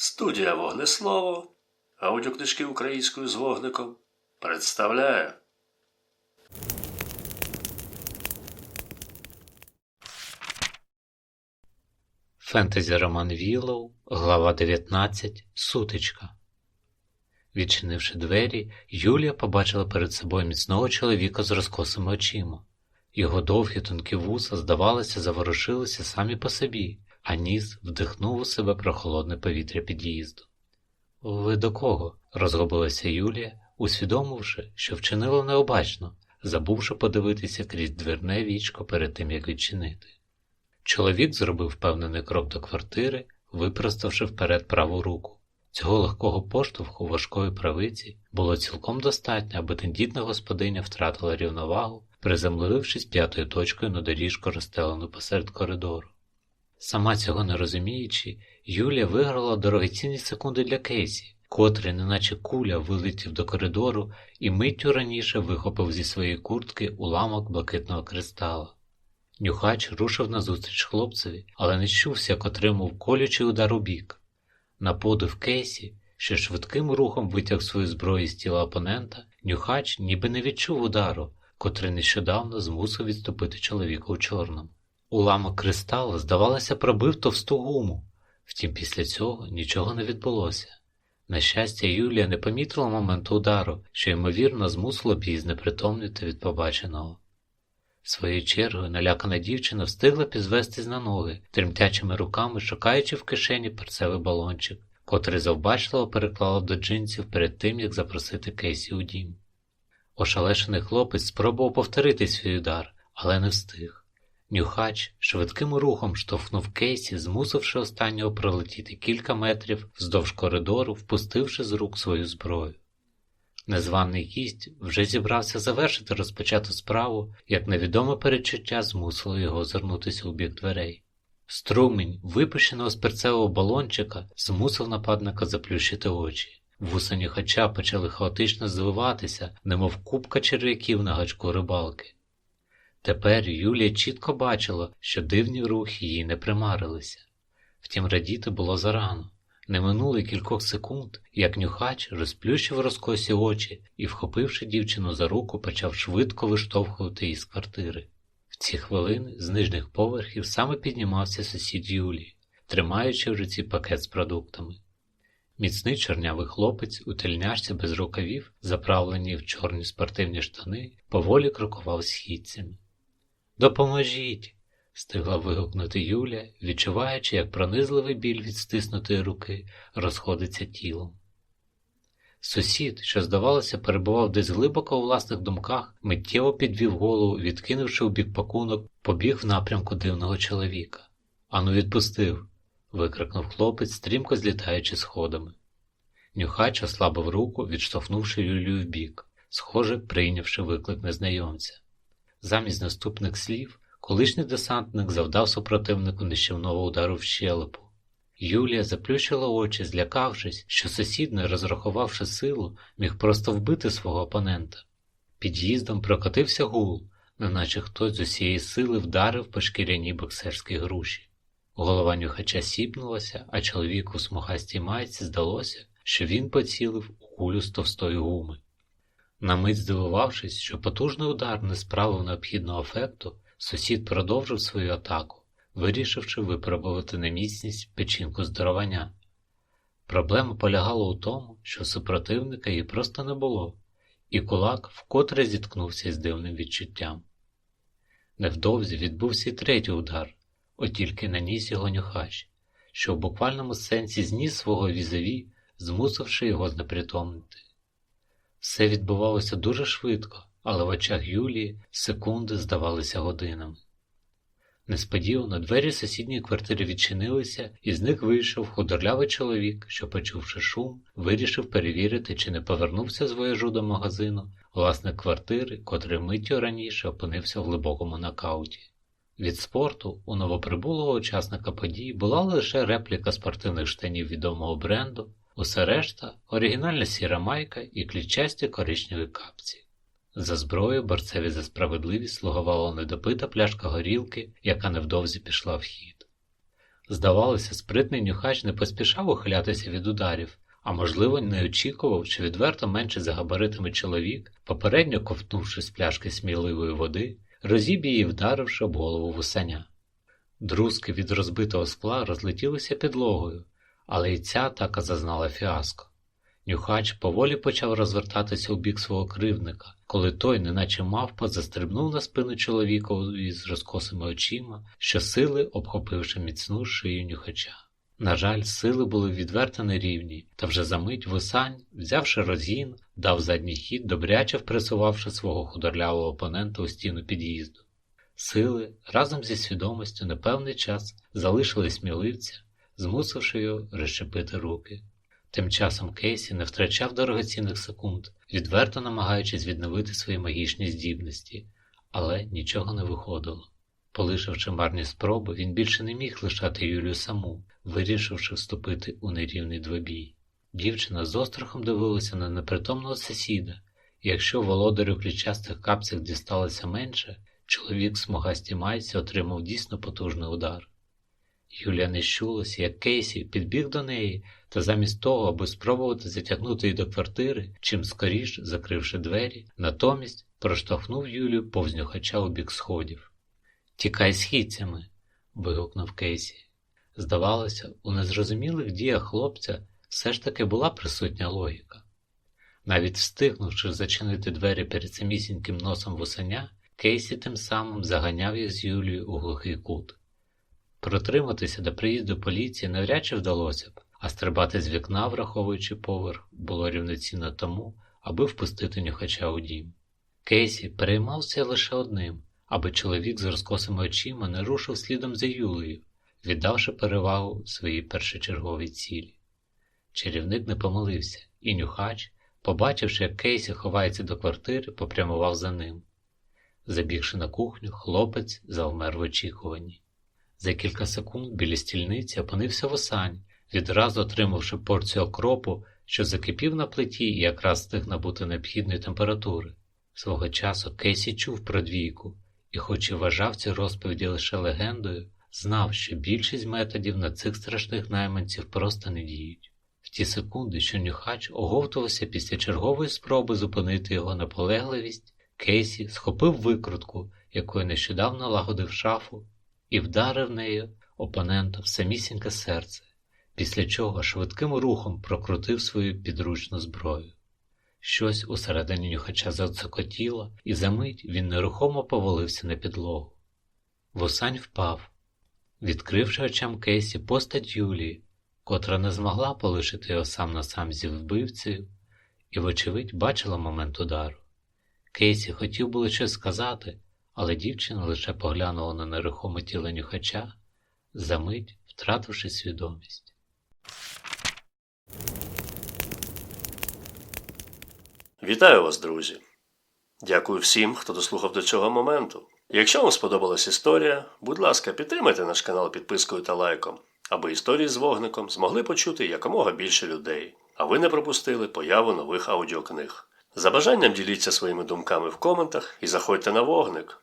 Студія Вогнеслово, аудіокнижки українською з вогником представляє. Фентезі Роман Віллоу, глава 19. Сутичка. Відчинивши двері, Юлія побачила перед собою міцного чоловіка з розкосими очима. Його довгі тонкі вуса, здавалося, заворушилися самі по собі, а ніс вдихнув у себе прохолодне повітря під'їзду. Ви до кого? розгубилася Юлія, усвідомивши, що вчинила необачно, забувши подивитися крізь дверне вічко перед тим, як відчинити. Чоловік зробив впевнений крок до квартири, випроставши вперед праву руку. Цього легкого поштовху важкої правиці було цілком достатньо, аби тендітна господиня втратила рівновагу, приземлившись п'ятою точкою на доріжку, розстелену посеред коридору. Сама цього не розуміючи, Юлія виграла дорогоцінні секунди для Кейсі, котрий, неначе куля, вилетів до коридору і миттю раніше вихопив зі своєї куртки уламок блакитного кристала. Нюхач рушив назустріч хлопцеві, але не чувся, як отримав колючий удар у бік. На подив Кейсі, що швидким рухом витяг свою зброю з тіла опонента, нюхач ніби не відчув удару, котрий нещодавно змусив відступити чоловіка у чорному. Уламок кристалу, здавалося, пробив товсту гуму, втім після цього нічого не відбулося. На щастя, Юлія не помітила моменту удару, що, ймовірно, змусило б її знепритомнити від побаченого. Своєю чергою налякана дівчина встигла підзвестись на ноги, тремтячими руками шукаючи в кишені перцевий балончик, котрий завбачливо переклала до джинсів перед тим, як запросити Кейсі у дім. Ошалешений хлопець спробував повторити свій удар, але не встиг. Нюхач швидким рухом штовхнув Кейсі, змусивши останнього пролетіти кілька метрів вздовж коридору, впустивши з рук свою зброю. Незваний гість вже зібрався завершити розпочату справу, як невідоме перечуття змусило його озирнутися у бік дверей. Струмінь, випущеного з перцевого балончика, змусив нападника заплющити очі. Вуса нюхача почали хаотично звиватися, немов купка черв'яків на гачку рибалки. Тепер Юлія чітко бачила, що дивні рухи їй не примарилися. Втім, радіти було зарано. Не минуло й кількох секунд, як нюхач розплющив розкосі очі і, вхопивши дівчину за руку, почав швидко виштовхувати її з квартири. В ці хвилини з нижніх поверхів саме піднімався сусід Юлії, тримаючи в руці пакет з продуктами. Міцний чорнявий хлопець у тельняшці без рукавів, заправлені в чорні спортивні штани, поволі крокував східцями. Допоможіть! стигла вигукнути Юля, відчуваючи, як пронизливий біль від стиснутої руки розходиться тілом. Сусід, що, здавалося, перебував десь глибоко у власних думках, миттєво підвів голову, відкинувши у бік пакунок, побіг в напрямку дивного чоловіка. Ану, відпустив. викрикнув хлопець, стрімко злітаючи сходами. Нюхач ослабив руку, відштовхнувши Юлію вбік, схоже, прийнявши виклик незнайомця. Замість наступних слів колишній десантник завдав супротивнику нищівного удару в щелепу. Юлія заплющила очі, злякавшись, що сусід, не розрахувавши силу, міг просто вбити свого опонента. Під'їздом прокотився гул, неначе хтось з усієї сили вдарив по шкіряній боксерській груші. Голова нюхача сіпнулася, а чоловіку у смугастій майці здалося, що він поцілив у кулю з товстої гуми. На мить здивувавшись, що потужний удар не справив необхідного ефекту, сусід продовжив свою атаку, вирішивши випробувати на міцність печінку здоровання. Проблема полягала у тому, що супротивника її просто не було, і кулак вкотре зіткнувся з дивним відчуттям. Невдовзі відбувся й третій удар, от тільки наніс його нюхач, що в буквальному сенсі зніс свого візові, змусивши його знепритомнити. Все відбувалося дуже швидко, але в очах Юлії секунди здавалися годинами. Несподівано двері сусідньої квартири відчинилися, і з них вийшов худорлявий чоловік, що, почувши шум, вирішив перевірити, чи не повернувся з вояжу до магазину власник квартири, котрий миттю раніше опинився в глибокому нокауті. Від спорту у новоприбулого учасника подій була лише репліка спортивних штанів відомого бренду, усе решта оригінальна сіра майка і клітчасті коричневі капці. За зброю борцеві за справедливість слугувала недопита пляшка горілки, яка невдовзі пішла в хід. Здавалося, спритний нюхач не поспішав ухилятися від ударів, а можливо, не очікував, що відверто менше за габаритами чоловік, попередньо ковтнувши з пляшки сміливої води, розіб її, вдаривши об голову вусаня. Друзки від розбитого скла розлетілися підлогою, але й ця атака зазнала фіаско. Нюхач поволі почав розвертатися у бік свого кривдника, коли той, неначе мавпа, застрибнув на спину чоловіка із розкосими очима, щосили обхопивши міцну шию нюхача. На жаль, сили були відверто нерівні, та вже за мить висань, взявши розгін, дав задній хід, добряче впресувавши свого худорлявого опонента у стіну під'їзду. Сили разом зі свідомістю на певний час залишили сміливця, змусивши його розщепити руки. Тим часом Кейсі не втрачав дорогоцінних секунд, відверто намагаючись відновити свої магічні здібності, але нічого не виходило. Полишивши марні спроби, він більше не міг лишати Юлію саму, вирішивши вступити у нерівний двобій. Дівчина з острахом дивилася на непритомного сусіда, і якщо володарю ключастих капцях дісталося менше, чоловік в смугастій майці отримав дійсно потужний удар. Юлія не щулася, як Кейсі підбіг до неї, та замість того, аби спробувати затягнути її до квартири, чим скоріш закривши двері, натомість проштовхнув Юлію повз нюхача у бік сходів. Тікай східцями. вигукнув Кейсі. Здавалося, у незрозумілих діях хлопця все ж таки була присутня логіка. Навіть встигнувши зачинити двері перед самісіньким носом вусаня, Кейсі тим самим заганяв їх з Юлією у глухий кут. Протриматися до приїзду поліції навряд чи вдалося б, а стрибати з вікна, враховуючи поверх, було рівноцінно тому, аби впустити нюхача у дім. Кейсі переймався лише одним, аби чоловік з розкосими очима не рушив слідом за Юлею, віддавши перевагу своїй першочерговій цілі. Чарівник не помилився, і нюхач, побачивши, як Кейсі ховається до квартири, попрямував за ним. Забігши на кухню, хлопець завмер в очікуванні. За кілька секунд біля стільниці опинився восань, відразу отримавши порцію окропу, що закипів на плиті і якраз встиг набути необхідної температури. Свого часу Кейсі чув про двійку, і, хоч і вважав ці розповіді лише легендою, знав, що більшість методів на цих страшних найманців просто не діють. В ті секунди, що нюхач оговтувався після чергової спроби зупинити його наполегливість, Кейсі схопив викрутку, якою нещодавно лагодив шафу, і вдарив нею опонента в самісіньке серце, після чого швидким рухом прокрутив свою підручну зброю. Щось усередині нюхача зацокотіло, і за мить він нерухомо повалився на підлогу. Вусань впав, відкривши очам Кейсі постать Юлії, котра не змогла полишити його сам на сам зі вбивцею, і, вочевидь, бачила момент удару. Кейсі хотів було щось сказати, але дівчина лише поглянула на нерухоме тіло нюхача, за мить втративши свідомість. Вітаю вас, друзі! Дякую всім, хто дослухав до цього моменту. Якщо вам сподобалась історія, будь ласка, підтримайте наш канал підпискою та лайком, аби історії з вогником змогли почути якомога більше людей, а ви не пропустили появу нових аудіокниг. За бажанням діліться своїми думками в коментах і заходьте на вогник.